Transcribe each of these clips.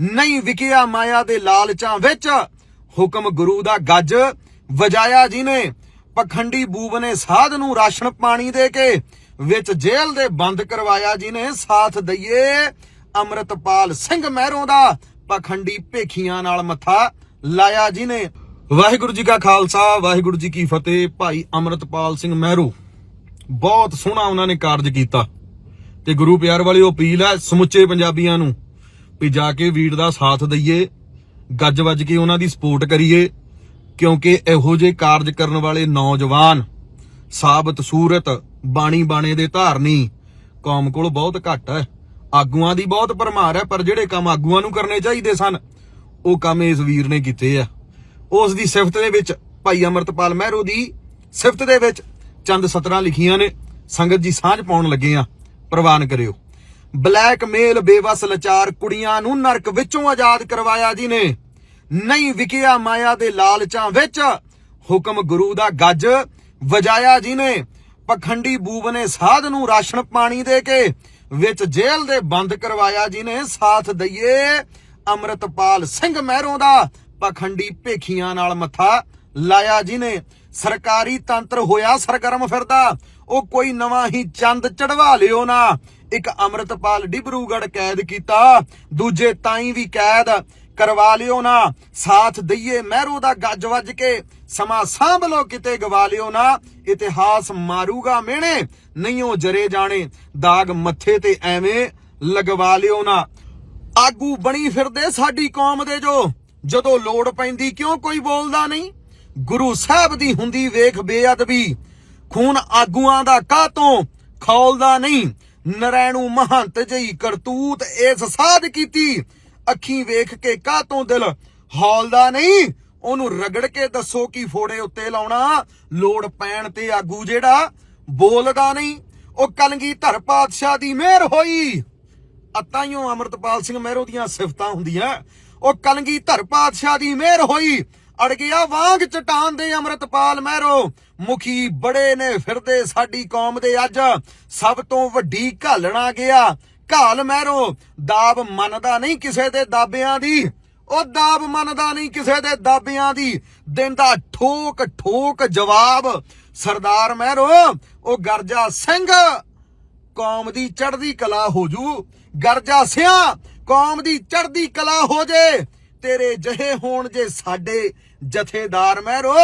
ਨਹੀਂ ਵਿਕਿਆ ਮਾਇਆ ਦੇ ਲਾਲਚਾਂ ਵਿੱਚ। ਹੁਕਮ ਗੁਰੂ ਦਾ ਗੱਜ ਵਜਾਇਆ ਜਿਨੇ। ਪਖੰਡੀ ਬੂਬ ਨੇ ਸਾਧ ਨੂੰ ਰਾਸ਼ਨ ਪਾਣੀ ਦੇ ਕੇ ਵਿੱਚ ਜੇਲ੍ਹ ਦੇ ਬੰਦ ਕਰਵਾਇਆ ਜਿਨੇ। ਸਾਥ ਦਈਏ ਅੰਮ੍ਰਿਤਪਾਲ ਸਿੰਘ ਮਹਿਰੋਂ ਦਾ ਪਖੰਡੀ ਭੇਖੀਆਂ ਨਾਲ ਮੱਥਾ ਲਾਇਆ ਜਿਨੇ। ਵਾਹਿਗੁਰੂ ਜੀ ਕਾ ਖਾਲਸਾ, ਵਾਹਿਗੁਰੂ ਜੀ ਕੀ ਫਤਿਹ। ਭਾਈ ਅੰਮ੍ਰਿਤਪਾਲ ਸਿੰਘ ਮਹਿਰੂ, ਬਹੁਤ ਸੋਹਣਾ ਉਹਨਾਂ ਨੇ ਕਾਰਜ ਕੀਤਾ। ਤੇ ਗੁਰੂ ਪਿਆਰ ਵਾਲੀ ਅਪੀਲ ਹੈ ਸਮੁੱਚੇ ਪੰਜਾਬੀਆਂ ਨੂੰ ਵੀ ਜਾ ਕੇ ਵੀਰ ਦਾ ਸਾਥ ਦਈਏ, ਗੱਜ ਵੱਜ ਕੇ ਉਹਨਾਂ ਦੀ ਸਪੋਰਟ ਕਰੀਏ, ਕਿਉਂਕਿ ਇਹੋ ਜਿਹੇ ਕਾਰਜ ਕਰਨ ਵਾਲੇ ਨੌਜਵਾਨ ਸਾਬਤ ਸੂਰਤ, ਬਾਣੀ ਬਾਣੇ ਦੇ ਧਾਰਨੀ, ਕੌਮ ਕੋਲ ਬਹੁਤ ਘੱਟ ਹੈ, ਆਗੂਆਂ ਦੀ ਬਹੁਤ ਭਰਮਾਰ ਹੈ, ਪਰ ਜਿਹੜੇ ਕੰਮ ਆਗੂਆਂ ਨੂੰ ਕਰਨੇ ਚਾਹੀਦੇ ਸਨ, ਉਹ ਕੰਮ ਇਸ ਵੀਰ ਨੇ ਕੀਤੇ ਆ। ਉਸ ਦੀ ਸਿਫਤ ਦੇ ਵਿੱਚ ਭਾਈ ਅਮਰਤਪਾਲ ਮਹਿਰੂ ਦੀ ਸਿਫਤ ਦੇ ਵਿੱਚ ਚੰਦ ਸਤਰਾਂ ਲਿਖੀਆਂ ਨੇ, ਸੰਗਤ ਜੀ ਸਾਂਝ ਪਾਉਣ ਲੱਗੇ ਆ, ਪ੍ਰਵਾਨ ਕਰਿਓ। ਬਲੈਕ ਮੇਲ ਬੇਵਸ ਲਾਚਾਰ ਕੁੜੀਆਂ ਨੂੰ ਨਰਕ ਵਿੱਚੋਂ ਆਜ਼ਾਦ ਕਰਵਾਇਆ ਜੀ ਨੇ ਨਹੀਂ ਵਿਕਿਆ ਮਾਇਆ ਦੇ ਲਾਲਚਾਂ ਵਿੱਚ, ਹੁਕਮ ਗੁਰੂ ਦਾ ਗੱਜ ਵਜਾਇਆ ਜੀ ਨੇ ਪਖੰਡੀ ਬੂਬ ਨੇ ਸਾਧ ਨੂੰ ਰਾਸ਼ਨ ਪਾਣੀ ਦੇ ਕੇ ਵਿੱਚ ਜੇਲ੍ਹ ਦੇ ਬੰਦ ਕਰਵਾਇਆ ਜੀ ਨੇ ਸਾਥ ਦਈਏ ਅੰਮ੍ਰਿਤਪਾਲ ਸਿੰਘ ਮਹਿਰੋਂ ਦਾ ਪਖੰਡੀ ਭੇਖੀਆਂ ਨਾਲ ਮੱਥਾ ਲਾਇਆ ਜੀ ਨੇ ਸਰਕਾਰੀ ਤੰਤਰ ਹੋਇਆ ਸਰਗਰਮ ਫਿਰਦਾ। ਉਹ ਕੋਈ ਨਵਾਂ ਹੀ ਚੰਦ ਚੜਵਾ ਲਿਓ ਨਾ। ਇੱਕ ਅੰਮ੍ਰਿਤਪਾਲ ਡਿਬਰੂਗੜ ਕੈਦ ਕੀਤਾ, ਦੂਜੇ ਤਾਈ ਵੀ ਕੈਦ ਕਰਵਾ ਲਿਓ ਨਾ। ਸਾਥ ਦਈਏ ਮਹਿਰੂ ਦਾ ਗੱਜ ਵੱਜ ਕੇ, ਸਮਾਂ ਸਾਂਭ ਲੋ ਕਿਤੇ ਗਵਾ ਲਿਓ ਨਾ। ਇਤਿਹਾਸ ਮਾਰੂਗਾ ਮਿਹਣੇ ਨਹੀਂ ਉਹ ਜਰੇ ਜਾਣੇ। ਦਾਗ ਮੱਥੇ ਤੇ ਐਵੇਂ ਲਗਵਾ ਲਿਓ ਨਾ। ਆਗੂ ਬਣੀ ਫਿਰਦੇ ਸਾਡੀ ਕੌਮ ਦੇ ਜੋ। ਜਦੋਂ ਲੋੜ ਪੈਂਦੀ ਕਿਉਂ ਕੋਈ ਬੋਲਦਾ ਨਹੀਂ? ਗੁਰੂ ਸਾਹਿਬ ਦੀ ਹੁੰਦੀ ਵੇਖ ਬੇਅਦਬੀ। ਖੂਨ ਆਗੂਆਂ ਦਾ ਕਾਤੋਂ ਖੌਲਦਾ ਨਹੀਂ। ਨਰੈਣੂ ਮਹੰਤ ਜਈ ਕਰਤੂਤ ਇਸ ਸਾਧ ਕੀਤੀ। ਅੱਖੀ ਵੇਖ ਕੇ ਕਾਤੋਂ ਦਿਲ ਹੌਲਦਾ ਨਹੀਂ? ਉਹਨੂੰ ਰਗੜ ਕੇ ਦੱਸੋ ਕੀ ਫੋੜੇ ਉੱਤੇ ਲਾਉਣਾ। ਲੋੜ ਪੈਣ ਤੇ ਆਗੂ ਜਿਹੜਾ ਬੋਲਦਾ ਨਹੀਂ। ਉਹ ਕਲਗੀ ਧਰ ਪਾਤਸ਼ਾਹ ਦੀ ਮਿਹਰ ਹੋਈ। ਅਤਾਈਓ ਅਮਰਤਪਾਲ ਸਿੰਘ ਮਹਿਰੋ ਦੀਆਂ ਸਿਫਤਾਂ ਹੁੰਦੀਆਂ। ਉਹ ਕਲਗੀ ਧਰ ਪਾਤਸ਼ਾਹ ਦੀ ਮਿਹਰ ਹੋਈ। ਅੜ ਗਿਆ ਵਾਂਗ ਚਟਾਨ ਦੇ ਅਮਰਤਪਾਲ ਮਹਿਰੋ। ਮੁਖੀ ਬੜੇ ਨੇ ਫਿਰਦੇ ਸਾਡੀ ਕੌਮ ਦੇ ਅੱਜ। ਸਭ ਤੋਂ ਵੱਡੀ ਘਾਲਣਾ ਗਿਆ। ਘਾਲ ਮਹਿਰੋ, ਦਾਬ ਮੰਨਦਾ ਨਹੀਂ ਕਿਸੇ ਦੇ ਦਾਬਿਆਂ ਦੀ। ਉਹ ਦਾਬ ਮੰਨਦਾ ਨਹੀਂ ਕਿਸੇ ਦੇ ਦਾਬਿਆਂ ਦੀ। ਦਿੰਦਾ ਠੋਕ ਠੋਕ ਜਵਾਬ। ਸਰਦਾਰ ਮਹਿਰੋ, ਉਹ ਗਰਜਾ ਸਿੰਘ। ਕੌਮ ਦੀ ਚੜ੍ਹਦੀ ਕਲਾ ਹੋ ਜੂ। ਗਰਜਾ ਸਿਆ, ਕੌਮ ਦੀ ਚੜ੍ਹਦੀ ਕਲਾ ਹੋ ਜੇ। ਤੇਰੇ ਜਹੇ ਹੋਣ ਜੇ ਸਾਡੇ ਜਥੇਦਾਰ ਮਹਿਰੋ,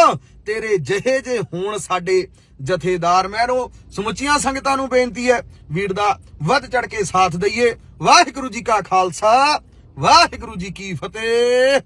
ਤੇਰੇ ਜਹੇ ਜੇ ਹੋਣ ਸਾਡੇ ਜਥੇਦਾਰ ਮਹਿਰੋ। ਸਮੁੱਚੀਆਂ ਸੰਗਤਾਂ ਨੂੰ ਬੇਨਤੀ ਹੈ, ਵੀਰ ਦਾ ਵੱਧ ਚੜ ਕੇ ਸਾਥ ਦਈਏ। ਵਾਹਿਗੁਰੂ ਜੀ ਕਾ ਖਾਲਸਾ, ਵਾਹਿਗੁਰੂ ਜੀ ਕੀ ਫਤਿਹ।